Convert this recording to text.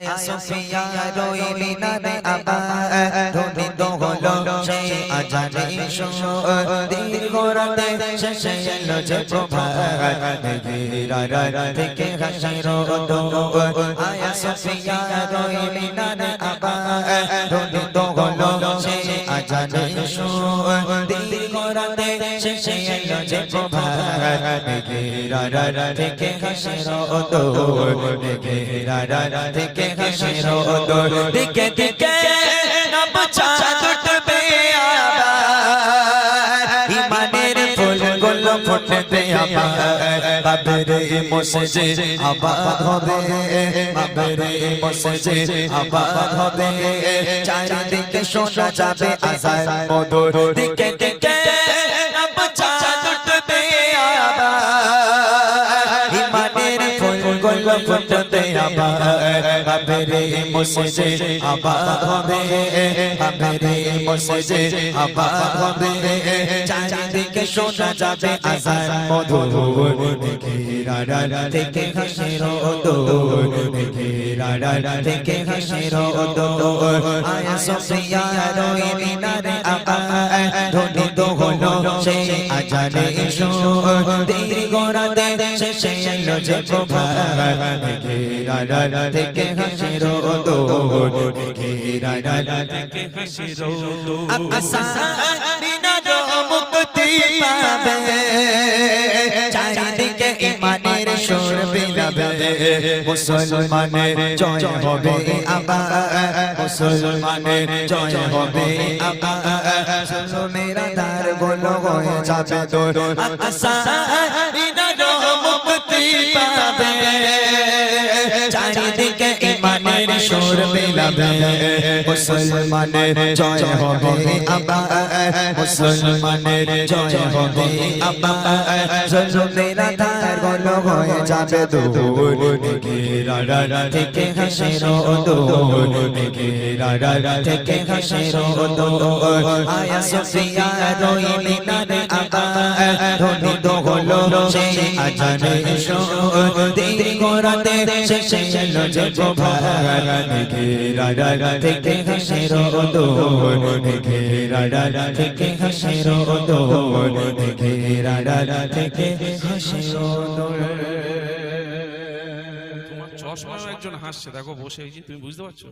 সুফিয়া রইলি না রে আবার ধ্বনিত হলো সেই আজানে দীর্ঘ রাতে শেষে এলো যে প্রভাত গিরা থেকে হাসির আয়া সুফিয়া রইলি না রে আবার ধ্বনিত হলো সেই আজানে দীর্ঘ রাতে শেষে এলো যে প্রভাত। গিরা থেকে হাসির গিরা থেকে হাসির দিকে দিকে নব চাঁদ উঠবে আবার। ইমানের ফুলগুলো ফুটবে আবার। বাবরে মসজে আবাদ হবে। বাবরে মসজে আবাদ হবে। চারিদিকে শোনা যাবে আজান মধুর। দিকে গুলো ফুটবে আবার বাবরে মসজে আবাদ হবে বাবরে মসজে আবাদ হবে চারিদিকে শোনা যাবে আজান মধুর ঘেরা থেকে হাসির দোর ঘেরা থেকে হাসির দোর আয়া সফিয়া রইলি না রে আপা ধ্বনিত হলো সেই আজানে সুর দীর্ঘ রাতে শেষে এলো যে প্রভাত থেকে হাসির দোর থেকে হাসির আসারিনার মুক্তি পাবে চারিদিকে ইমানের সুর বিলাবে মুসলমানের জয় হবে আবার মুসলমানের জয় হবে আবার দার যাবে তোর মুক্তি পাবে। চারিদিকে ইমানের সুর বিলাবে মুসলমানের জয় হবে আবার মুসলমানের জয় হবে আবার জলমেরা ধার গলো হয়ে যাবে দূর। থেকে হাসির দূর। থেকে হাসির দূর। আয়া সুফিয়া রইলি না তোমার একজন হাসছে দেখো বসে তুমি বুঝতে পারছ?